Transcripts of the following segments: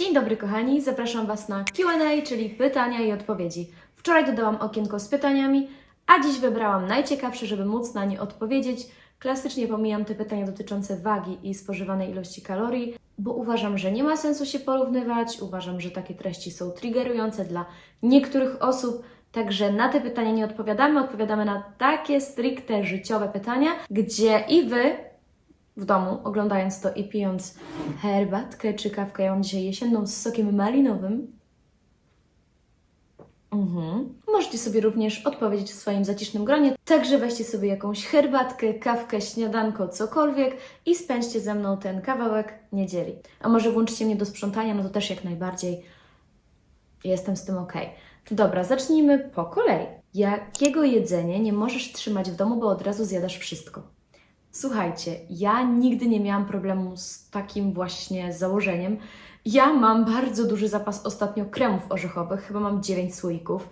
Dzień dobry kochani, zapraszam Was na Q&A, czyli pytania i odpowiedzi. Wczoraj dodałam okienko z pytaniami, a dziś wybrałam najciekawsze, żeby móc na nie odpowiedzieć. Klasycznie pomijam te pytania dotyczące wagi i spożywanej ilości kalorii, bo uważam, że nie ma sensu się porównywać, uważam, że takie treści są triggerujące dla niektórych osób, Także na te pytania nie odpowiadamy, odpowiadamy na takie stricte życiowe pytania, gdzie i Wy w domu, oglądając to i pijąc herbatkę czy kawkę, ja mam dzisiaj jesienną z sokiem malinowym, Mhm. Możecie sobie również odpowiedzieć w swoim zacisznym gronie. Także weźcie sobie jakąś herbatkę, kawkę, śniadanko, cokolwiek i spędźcie ze mną ten kawałek niedzieli. A może włączycie mnie do sprzątania, no to też jak najbardziej jestem z tym ok. Dobra, zacznijmy po kolei. Jakiego jedzenia nie możesz trzymać w domu, bo od razu zjadasz wszystko? Słuchajcie, ja nigdy nie miałam problemu z takim właśnie założeniem. Ja mam bardzo duży zapas ostatnio kremów orzechowych, chyba mam 9 słoików.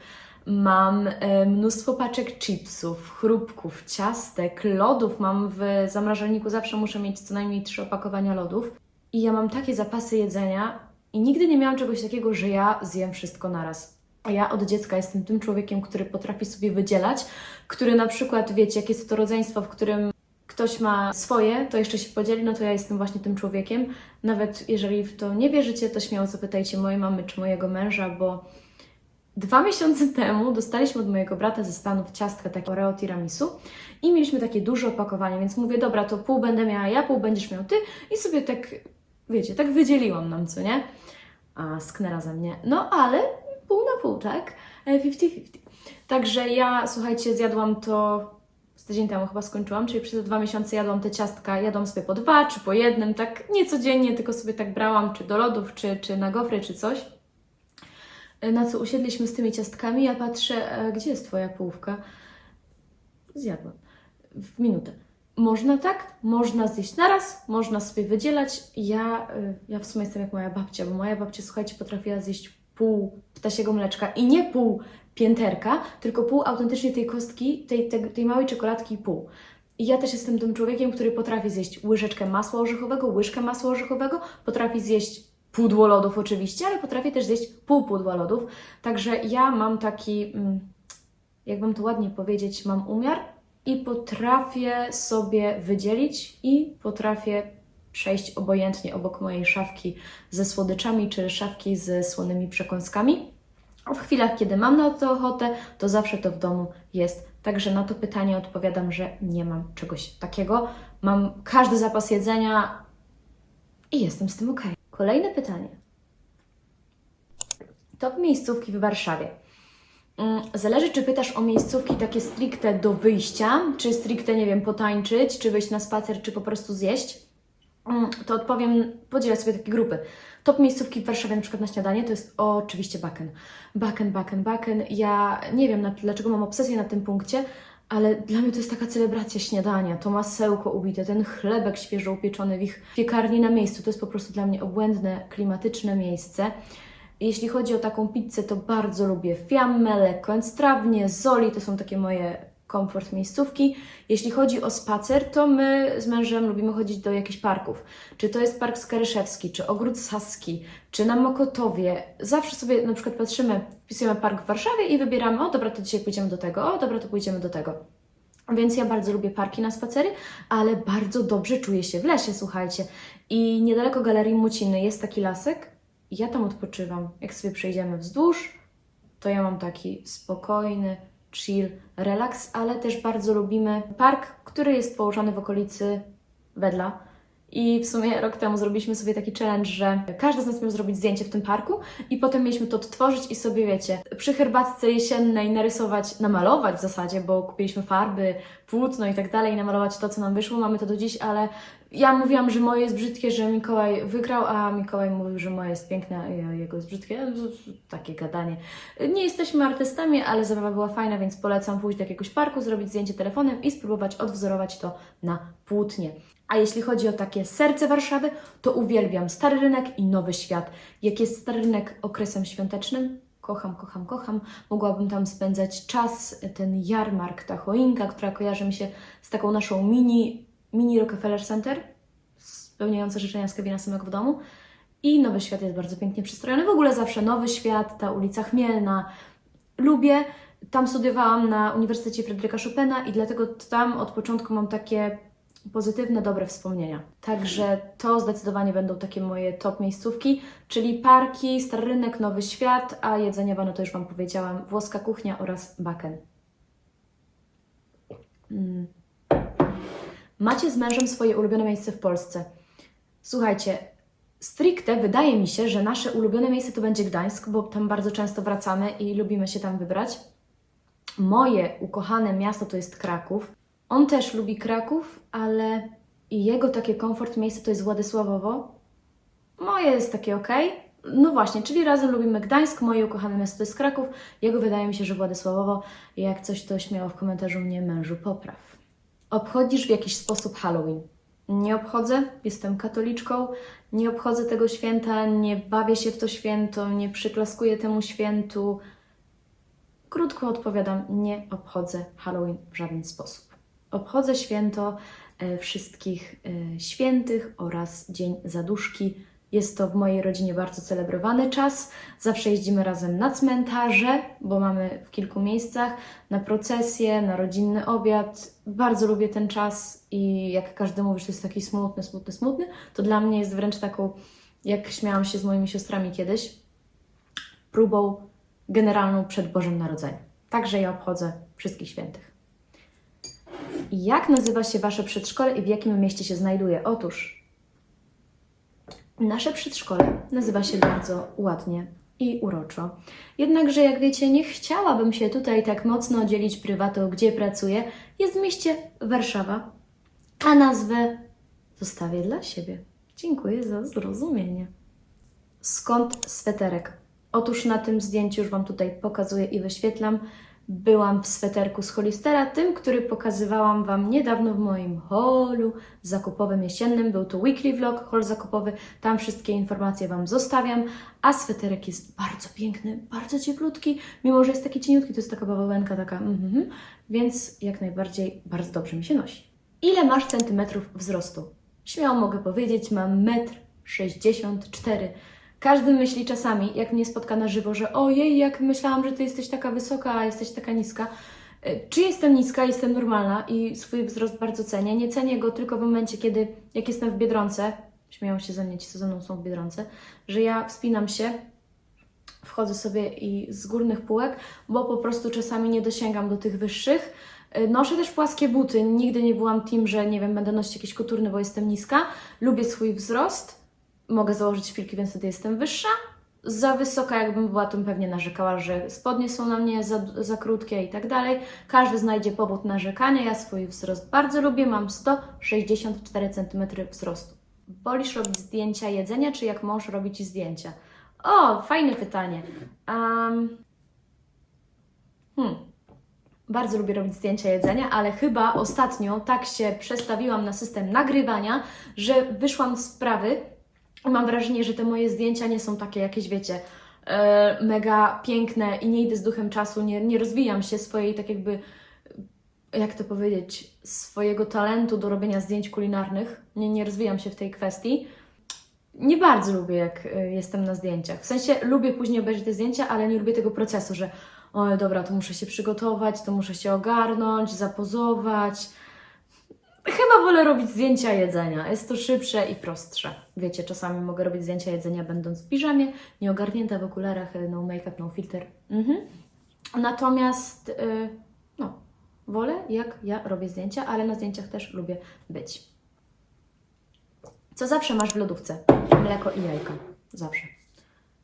Mam e, mnóstwo paczek chipsów, chrupków, ciastek, lodów. Mam w zamrażalniku, zawsze muszę mieć co najmniej 3 opakowania lodów. I ja mam takie zapasy jedzenia i nigdy nie miałam czegoś takiego, że ja zjem wszystko naraz. Ja od dziecka jestem tym człowiekiem, który potrafi sobie wydzielać, który na przykład, wiecie, jak jest to rodzeństwo, w którym ktoś ma swoje, to jeszcze się podzieli, no to ja jestem właśnie tym człowiekiem. Nawet jeżeli w to nie wierzycie, to śmiało zapytajcie mojej mamy czy mojego męża, bo dwa miesiące temu dostaliśmy od mojego brata ze Stanów ciastka takie Oreo tiramisu i mieliśmy takie duże opakowanie, więc mówię, dobra, to pół będę miała ja, pół będziesz miał ty i sobie tak, wiecie, tak wydzieliłam nam, co nie? A sknera ze mnie. No ale pół na pół, tak? E, 50-50. Także ja, słuchajcie, zjadłam to tydzień temu chyba skończyłam, czyli przez dwa miesiące jadłam te ciastka, jadłam sobie po dwa, czy po jednym, tak nie codziennie, tylko sobie tak brałam, czy do lodów, czy, czy na gofry, czy coś. E, Na co usiedliśmy z tymi ciastkami, ja patrzę, e, gdzie jest Twoja połówka? Zjadłam. W minutę. Można tak, można zjeść naraz, można sobie wydzielać. Ja, y, ja w sumie jestem jak moja babcia, bo moja babcia, słuchajcie, potrafiła zjeść pół ptasiego mleczka i nie pół pięterka, tylko pół autentycznie tej kostki, tej, tej, tej małej czekoladki pół. I ja też jestem tym człowiekiem, który potrafi zjeść łyżeczkę masła orzechowego, łyżkę masła orzechowego, potrafi zjeść pudło lodów oczywiście, ale potrafię też zjeść pół pudła lodów. Także ja mam taki, mm, jakbym to ładnie powiedzieć, mam umiar i potrafię sobie wydzielić i potrafię przejść obojętnie obok mojej szafki ze słodyczami czy szafki ze słonymi przekąskami. A w chwilach, kiedy mam na to ochotę, to zawsze to w domu jest. Także na to pytanie odpowiadam, że nie mam czegoś takiego. Mam każdy zapas jedzenia i jestem z tym ok. Kolejne pytanie. Top miejscówki w Warszawie. Mm, Zależy, czy pytasz o miejscówki takie stricte do wyjścia, czy stricte, nie wiem, potańczyć, czy wyjść na spacer, czy po prostu zjeść. Mm, To odpowiem, podzielę sobie takie grupy. Top miejscówki w Warszawie na przykład na śniadanie to jest oczywiście Baken. Baken, Baken, Baken. Ja nie wiem dlaczego mam obsesję na tym punkcie, ale dla mnie to jest taka celebracja śniadania. To masełko ubite, ten chlebek świeżo upieczony w ich piekarni na miejscu. To jest po prostu dla mnie obłędne, klimatyczne miejsce. Jeśli chodzi o taką pizzę, to bardzo lubię fiammę, lekko strawnie, zoli, to są takie moje komfort miejscówki. Jeśli chodzi o spacer, to my z mężem lubimy chodzić do jakichś parków. Czy to jest Park Skaryszewski, czy Ogród Saski, czy na Mokotowie. Zawsze sobie na przykład patrzymy, wpisujemy park w Warszawie i wybieramy, o dobra, to dzisiaj pójdziemy do tego, o dobra, to pójdziemy do tego. Więc ja bardzo lubię parki na spacery, ale bardzo dobrze czuję się w lesie, słuchajcie. I niedaleko Galerii Muciny jest taki lasek ja tam odpoczywam. Jak sobie przejdziemy wzdłuż, to ja mam taki spokojny, chill, relaks, ale też bardzo lubimy park, który jest położony w okolicy Wedla. I w sumie rok temu zrobiliśmy sobie taki challenge, że każdy z nas miał zrobić zdjęcie w tym parku i potem mieliśmy to odtworzyć i sobie, wiecie, przy herbatce jesiennej narysować, namalować w zasadzie, bo kupiliśmy farby, płótno i tak dalej, namalować to, co nam wyszło. Mamy to do dziś, ale ja mówiłam, że moje jest brzydkie, że Mikołaj wygrał, a Mikołaj mówił, że moje jest piękne, a jego jest brzydkie. Takie gadanie. Nie jesteśmy artystami, ale zabawa była fajna, więc polecam pójść do jakiegoś parku, zrobić zdjęcie telefonem i spróbować odwzorować to na płótnie. A jeśli chodzi o takie serce Warszawy, to uwielbiam Stary Rynek i Nowy Świat. Jak jest Stary Rynek okresem świątecznym, kocham, kocham, kocham. Mogłabym tam spędzać czas, ten jarmark, ta choinka, która kojarzy mi się z taką naszą mini, mini Rockefeller Center, spełniająca życzenia z Kevina samego w domu. I Nowy Świat jest bardzo pięknie przystrojony. W ogóle zawsze Nowy Świat, ta ulica Chmielna. Lubię. Tam studiowałam na Uniwersytecie Fryderyka Chopina i dlatego tam od początku mam takie pozytywne, dobre wspomnienia. Także to zdecydowanie będą takie moje top miejscówki, czyli parki, Stary Rynek, Nowy Świat, a jedzeniowa, no to już Wam powiedziałam, włoska kuchnia oraz baken. Mm. Macie z mężem swoje ulubione miejsce w Polsce. Słuchajcie, stricte wydaje mi się, że nasze ulubione miejsce to będzie Gdańsk, bo tam bardzo często wracamy i lubimy się tam wybrać. Moje ukochane miasto to jest Kraków. On też lubi Kraków, ale jego takie komfort miejsce to jest Władysławowo. Moje jest takie ok. No właśnie, czyli razem lubimy Gdańsk, moje ukochane miasto to jest Kraków, jego wydaje mi się, że Władysławowo. Jak coś to śmiało w komentarzu mnie mężu popraw. Obchodzisz w jakiś sposób Halloween? Nie obchodzę, jestem katoliczką, nie obchodzę tego święta, nie bawię się w to święto, nie przyklaskuję temu świętu. Krótko odpowiadam, nie obchodzę Halloween w żaden sposób. Obchodzę święto e, wszystkich e, świętych oraz Dzień Zaduszki. Jest to w mojej rodzinie bardzo celebrowany czas. Zawsze jeździmy razem na cmentarze, bo mamy w kilku miejscach, na procesję, na rodzinny obiad. Bardzo lubię ten czas i jak każdy mówi, że jest taki smutny, smutny, smutny, to dla mnie jest wręcz taką, jak śmiałam się z moimi siostrami kiedyś, próbą generalną przed Bożym Narodzeniem. Także ja obchodzę wszystkich świętych. Jak nazywa się Wasze przedszkole i w jakim mieście się znajduje? Otóż nasze przedszkole nazywa się bardzo ładnie i uroczo. Jednakże, jak wiecie, nie chciałabym się tutaj tak mocno dzielić prywatą, gdzie pracuję. Jest w mieście Warszawa, a nazwę zostawię dla siebie. Dziękuję za zrozumienie. Skąd sweterek? Otóż na tym zdjęciu już Wam tutaj pokazuję i wyświetlam. Byłam w sweterku z Holistera, tym, który pokazywałam Wam niedawno w moim holu zakupowym jesiennym. Był to weekly vlog, hol zakupowy. Tam wszystkie informacje Wam zostawiam. A sweterek jest bardzo piękny, bardzo cieplutki. Mimo, że jest taki cieniutki, to jest taka bawełenka, taka mhm, więc jak najbardziej bardzo dobrze mi się nosi. Ile masz centymetrów wzrostu? Śmiało mogę powiedzieć, mam 1,64 m. Każdy myśli czasami, jak mnie spotka na żywo, że ojej, jak myślałam, że ty jesteś taka wysoka, a jesteś taka niska. E, Czy jestem niska, jestem normalna i swój wzrost bardzo cenię. Nie cenię go tylko w momencie, kiedy, jak jestem w Biedronce, śmieją się ze mnie ci, co ze mną są w Biedronce, że ja wspinam się, wchodzę sobie i z górnych półek, bo po prostu czasami nie dosięgam do tych wyższych. Y, Noszę też płaskie buty. Nigdy nie byłam tym, że nie wiem, będę nosić jakieś koturny, bo jestem niska. Lubię swój wzrost. Mogę założyć szpilki, więc wtedy jestem wyższa. Za wysoka, jakbym była, to pewnie narzekała, że spodnie są na mnie za, za krótkie i tak dalej. Każdy znajdzie powód narzekania. Ja swój wzrost bardzo lubię. Mam 164 cm wzrostu. Wolisz robić zdjęcia jedzenia, czy jak mąż robi Ci zdjęcia? O, fajne pytanie. Um, hmm. Bardzo lubię robić zdjęcia jedzenia, ale chyba ostatnio tak się przestawiłam na system nagrywania, że wyszłam z wprawy. Mam wrażenie, że te moje zdjęcia nie są takie jakieś, wiecie, e, mega piękne i nie idę z duchem czasu, nie, nie rozwijam się swojej, tak jakby, jak to powiedzieć, swojego talentu do robienia zdjęć kulinarnych. Nie, nie rozwijam się w tej kwestii. Nie bardzo lubię, jak y, jestem na zdjęciach. W sensie lubię później obejrzeć te zdjęcia, ale nie lubię tego procesu, że o dobra, to muszę się przygotować, to muszę się ogarnąć, zapozować. Chyba wolę robić zdjęcia jedzenia. Jest to szybsze i prostsze. Wiecie, czasami mogę robić zdjęcia jedzenia będąc w piżamie, nieogarnięta w okularach, y, no make-up, no filter. Mhm. Natomiast, y, no, wolę jak ja robię zdjęcia, ale na zdjęciach też lubię być. Co zawsze masz w lodówce? Mleko i jajka. Zawsze.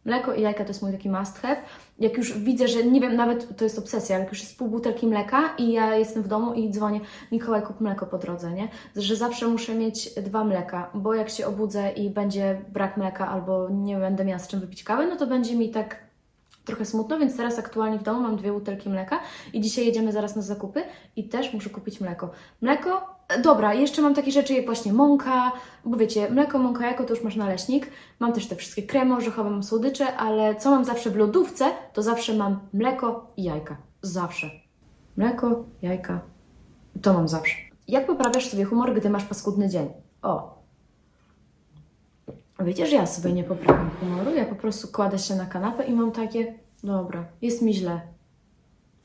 Mleko i jajka to jest mój taki must have. Jak już widzę, że nie wiem, nawet to jest obsesja, jak już jest pół butelki mleka i ja jestem w domu i dzwonię, Mikołaj, kup mleko po drodze, nie? Że zawsze muszę mieć dwa mleka, bo jak się obudzę i będzie brak mleka albo nie będę miała z czym wypić kawy, no to będzie mi tak trochę smutno, więc teraz aktualnie w domu mam dwie butelki mleka i dzisiaj jedziemy zaraz na zakupy i też muszę kupić mleko. Mleko, dobra, jeszcze mam takie rzeczy jak właśnie mąka, bo wiecie, mleko, mąka, jajko to już masz naleśnik. Mam też te wszystkie kremy orzechowe, mam słodycze, ale co mam zawsze w lodówce, to zawsze mam mleko i jajka. Zawsze. Mleko, jajka, to mam zawsze. Jak poprawiasz sobie humor, gdy masz paskudny dzień? O, Wiecie, że ja sobie nie poprawiam humoru, ja po prostu kładę się na kanapę i mam takie, dobra, jest mi źle,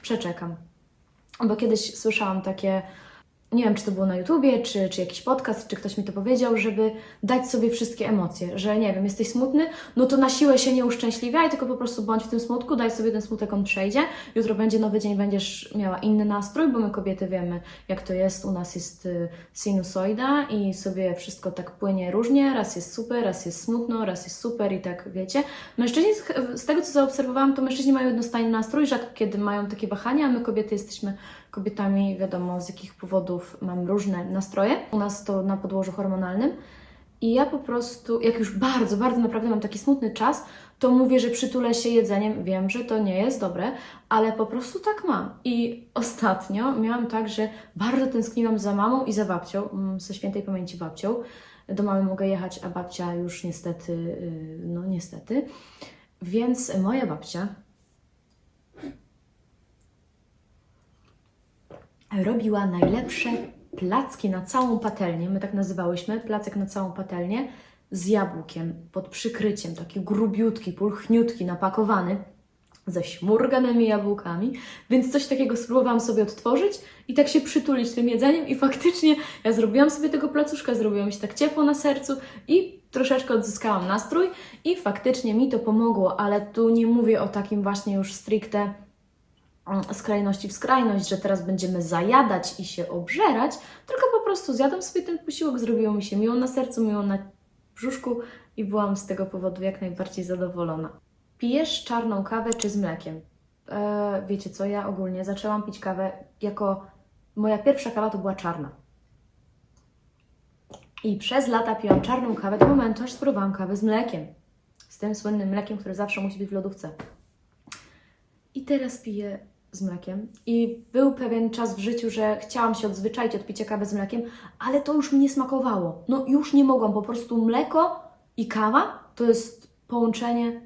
przeczekam. Bo kiedyś słyszałam takie, nie wiem, czy to było na YouTubie, czy, czy jakiś podcast, czy ktoś mi to powiedział, żeby dać sobie wszystkie emocje, że nie wiem, jesteś smutny, no to na siłę się nie uszczęśliwiaj, tylko po prostu bądź w tym smutku, daj sobie ten smutek, on przejdzie, jutro będzie nowy dzień, będziesz miała inny nastrój, bo my kobiety wiemy, jak to jest, u nas jest y, sinusoida i sobie wszystko tak płynie różnie, raz jest super, raz jest smutno, raz jest super i tak wiecie. Mężczyźni, z- z tego co zaobserwowałam, to mężczyźni mają jednostajny nastrój, rzadko kiedy mają takie wahania, a my kobiety jesteśmy kobietami, wiadomo z jakich powodów mam różne nastroje. U nas to na podłożu hormonalnym. I ja po prostu, jak już bardzo, bardzo naprawdę mam taki smutny czas, to mówię, że przytulę się jedzeniem. Wiem, że to nie jest dobre, ale po prostu tak mam. I ostatnio miałam tak, że bardzo tęskniłam za mamą i za babcią, mm, ze świętej pamięci babcią. Do mamy mogę jechać, a babcia już niestety, yy, no niestety. Więc moja babcia robiła najlepsze placki na całą patelnię, my tak nazywałyśmy, placek na całą patelnię, z jabłkiem pod przykryciem, taki grubiutki, pulchniutki, napakowany, ze śmurganymi jabłkami, więc coś takiego spróbowałam sobie odtworzyć i tak się przytulić tym jedzeniem i faktycznie ja zrobiłam sobie tego placuszka, zrobiło mi się tak ciepło na sercu i troszeczkę odzyskałam nastrój i faktycznie mi to pomogło, ale tu nie mówię o takim właśnie już stricte skrajności w skrajność, że teraz będziemy zajadać i się obżerać, tylko po prostu zjadłam sobie ten posiłek, zrobiło mi się miło na sercu, miło na brzuszku i byłam z tego powodu jak najbardziej zadowolona. Pijesz czarną kawę czy z mlekiem? E, wiecie co, ja ogólnie zaczęłam pić kawę jako... Moja pierwsza kawa to była czarna. I przez lata piłam czarną kawę do momentu, aż spróbowałam kawę z mlekiem. Z tym słynnym mlekiem, które zawsze musi być w lodówce. I teraz piję z mlekiem. I był pewien czas w życiu, że chciałam się odzwyczaić od picia kawy z mlekiem, ale to już mi nie smakowało. No już nie mogłam. Po prostu mleko i kawa to jest połączenie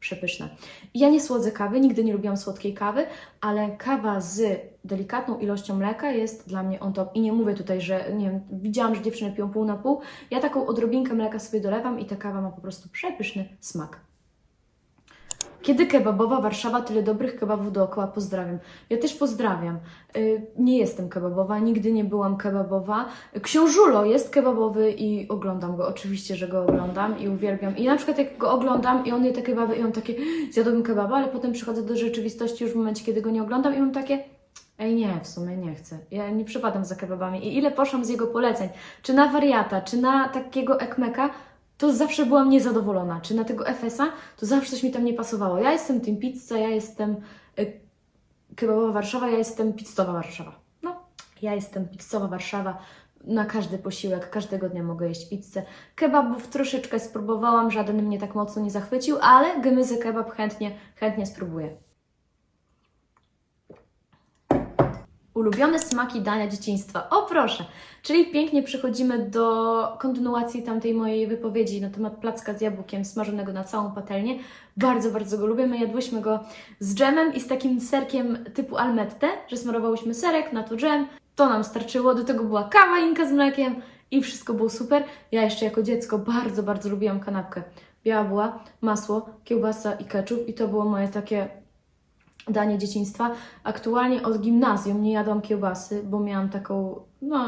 przepyszne. Ja nie słodzę kawy, nigdy nie lubiłam słodkiej kawy, ale kawa z delikatną ilością mleka jest dla mnie on top. I nie mówię tutaj, że nie wiem, widziałam, że dziewczyny piją pół na pół. Ja taką odrobinkę mleka sobie dolewam i ta kawa ma po prostu przepyszny smak. Kiedy kebabowa Warszawa, tyle dobrych kebabów dookoła. Pozdrawiam. Ja też pozdrawiam. Y, Nie jestem kebabowa, nigdy nie byłam kebabowa. Książulo jest kebabowy i oglądam go. Oczywiście, że go oglądam i uwielbiam. I na przykład jak go oglądam i on je te kebaby i on takie, zjadłbym kebaba, ale potem przychodzę do rzeczywistości już w momencie, kiedy go nie oglądam i mam takie, ej nie, w sumie nie chcę. Ja nie przypadam za kebabami. I ile poszłam z jego poleceń, czy na wariata, czy na takiego ekmeka, to zawsze byłam niezadowolona. Czy na tego FS-a, to zawsze coś mi tam nie pasowało. Ja jestem tym pizza, ja jestem y, kebabowa Warszawa, ja jestem pizzowa Warszawa. No, ja jestem pizzowa Warszawa. Na każdy posiłek, każdego dnia mogę jeść pizzę. Kebabów troszeczkę spróbowałam, żaden mnie tak mocno nie zachwycił, ale gemyzy kebab chętnie, chętnie spróbuję. Ulubione smaki dania dzieciństwa. O proszę! Czyli pięknie przechodzimy do kontynuacji tamtej mojej wypowiedzi na temat placka z jabłkiem smażonego na całą patelnię. Bardzo, bardzo go lubię. My jadłyśmy go z dżemem i z takim serkiem typu almette, że smarowałyśmy serek, na to dżem. To nam starczyło. Do tego była kawa inka z mlekiem i wszystko było super. Ja jeszcze jako dziecko bardzo, bardzo lubiłam kanapkę. Biała była, masło, kiełbasa i ketchup i to było moje takie danie dzieciństwa. Aktualnie od gimnazjum nie jadłam kiełbasy, bo miałam taką, no,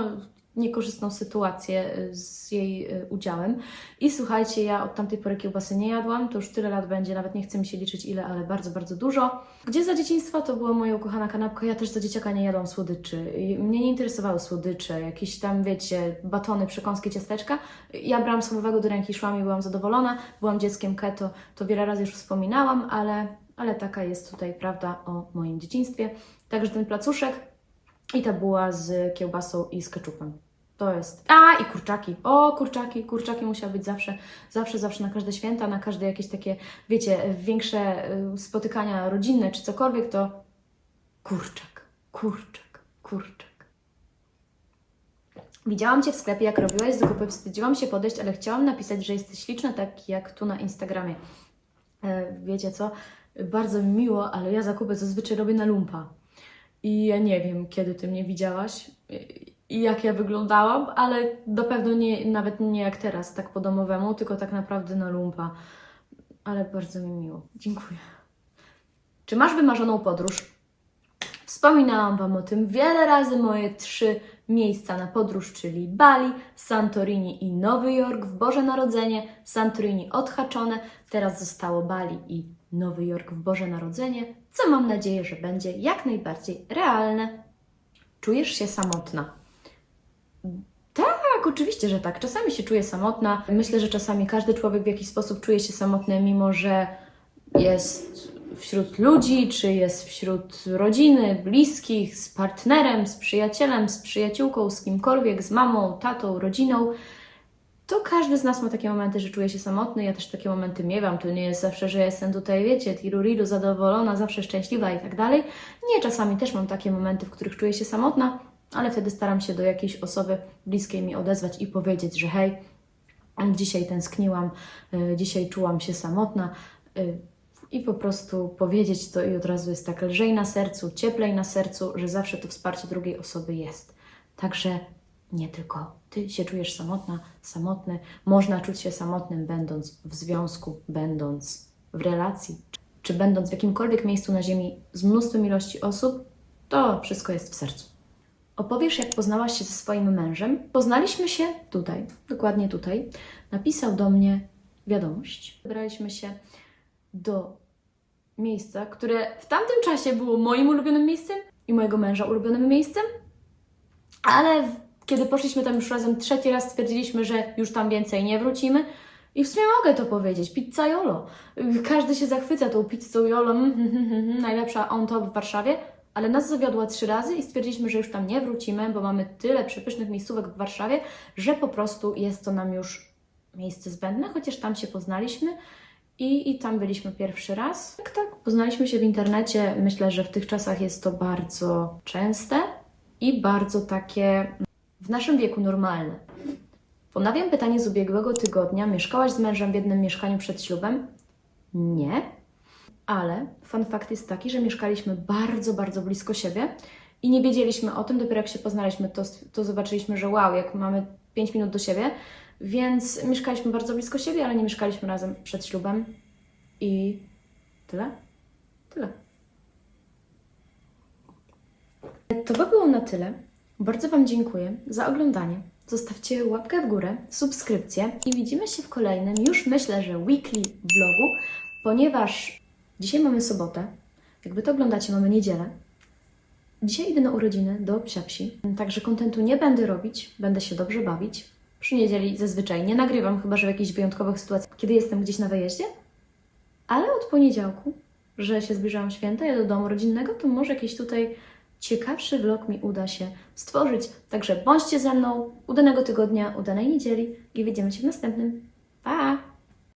niekorzystną sytuację y, z jej y, udziałem. I słuchajcie, ja od tamtej pory kiełbasy nie jadłam, to już tyle lat będzie, nawet nie chcę mi się liczyć ile, ale bardzo, bardzo dużo. Gdzie za dzieciństwa to była moja ukochana kanapka, ja też za dzieciaka nie jadłam słodyczy. Mnie nie interesowały słodycze, jakieś tam, wiecie, batony, przekąski, ciasteczka. Ja brałam słowowego do ręki, szłam i byłam zadowolona. Byłam dzieckiem keto, to wiele razy już wspominałam, ale, ale taka jest tutaj prawda o moim dzieciństwie. Także ten placuszek i ta była z kiełbasą i z keczupem. To jest. A i kurczaki. O, kurczaki. Kurczaki musiały być zawsze, zawsze, zawsze na każde święta, na każde jakieś takie, wiecie, większe y, spotykania rodzinne czy cokolwiek, to kurczak, kurczak, kurczak. Widziałam Cię w sklepie, jak robiłaś zakupy, wstydziłam się podejść, ale chciałam napisać, że jesteś śliczna, tak jak tu na Instagramie. E, wiecie co? Bardzo mi miło, ale ja zakupy zazwyczaj robię na lumpa. I ja nie wiem, kiedy Ty mnie widziałaś. jak ja wyglądałam, ale na pewno nie, nawet nie jak teraz, tak po domowemu, tylko tak naprawdę na lumpa. Ale bardzo mi miło. Dziękuję. Czy masz wymarzoną podróż? Wspominałam Wam o tym wiele razy. Moje trzy miejsca na podróż, czyli Bali, Santorini i Nowy Jork w Boże Narodzenie. Santorini odhaczone, teraz zostało Bali i Nowy Jork w Boże Narodzenie, co mam nadzieję, że będzie jak najbardziej realne. Czujesz się samotna? Tak, oczywiście, że tak. Czasami się czuję samotna. Myślę, że czasami każdy człowiek w jakiś sposób czuje się samotny, mimo że jest wśród ludzi, czy jest wśród rodziny, bliskich, z partnerem, z przyjacielem, z przyjaciółką, z kimkolwiek, z mamą, tatą, rodziną. To każdy z nas ma takie momenty, że czuje się samotny. Ja też takie momenty miewam. To nie jest zawsze, że jestem tutaj, wiecie, tiruriru, zadowolona, zawsze szczęśliwa i tak dalej. Nie, czasami też mam takie momenty, w których czuję się samotna, ale wtedy staram się do jakiejś osoby bliskiej mi odezwać i powiedzieć, że hej, dzisiaj tęskniłam, y, dzisiaj czułam się samotna. y, I po prostu powiedzieć to i od razu jest tak lżej na sercu, cieplej na sercu, że zawsze to wsparcie drugiej osoby jest. Także nie tylko ty się czujesz samotna, samotny. Można czuć się samotnym, będąc w związku, będąc w relacji, czy będąc w jakimkolwiek miejscu na Ziemi z mnóstwem ilości osób, to wszystko jest w sercu. Opowiesz, jak poznałaś się ze swoim mężem. Poznaliśmy się tutaj, dokładnie tutaj. Napisał do mnie wiadomość. Wybraliśmy się do miejsca, które w tamtym czasie było moim ulubionym miejscem i mojego męża ulubionym miejscem, ale kiedy poszliśmy tam już razem trzeci raz, stwierdziliśmy, że już tam więcej nie wrócimy. I w sumie mogę to powiedzieć, pizza Jolo. Każdy się zachwyca tą pizzą Jolo, mm, mm, mm, najlepsza on top w Warszawie, ale nas zawiodła trzy razy i stwierdziliśmy, że już tam nie wrócimy, bo mamy tyle przepysznych miejscówek w Warszawie, że po prostu jest to nam już miejsce zbędne, chociaż tam się poznaliśmy i, i tam byliśmy pierwszy raz. Tak, tak, poznaliśmy się w internecie. Myślę, że w tych czasach jest to bardzo częste i bardzo takie w naszym wieku normalne. Ponawiam pytanie z ubiegłego tygodnia. Mieszkałaś z mężem w jednym mieszkaniu przed ślubem? Nie, ale fun fact jest taki, że mieszkaliśmy bardzo, bardzo blisko siebie i nie wiedzieliśmy o tym. Dopiero jak się poznaliśmy, to, to zobaczyliśmy, że wow, jak mamy 5 minut do siebie. Więc mieszkaliśmy bardzo blisko siebie, ale nie mieszkaliśmy razem przed ślubem. I tyle? Tyle. To by było na tyle. Bardzo Wam dziękuję za oglądanie. Zostawcie łapkę w górę, subskrypcję i widzimy się w kolejnym, już myślę, że weekly vlogu, ponieważ dzisiaj mamy sobotę. Jakby to oglądacie, mamy niedzielę. Dzisiaj idę na urodziny do psiapsi, także kontentu nie będę robić, będę się dobrze bawić. Przy niedzieli zazwyczaj nie nagrywam, chyba że w jakichś wyjątkowych sytuacjach, kiedy jestem gdzieś na wyjeździe. Ale od poniedziałku, że się zbliżają święta, ja do domu rodzinnego, to może jakiś tutaj ciekawszy vlog mi uda się stworzyć. Także bądźcie ze mną, udanego tygodnia, udanej niedzieli i widzimy się w następnym. Pa!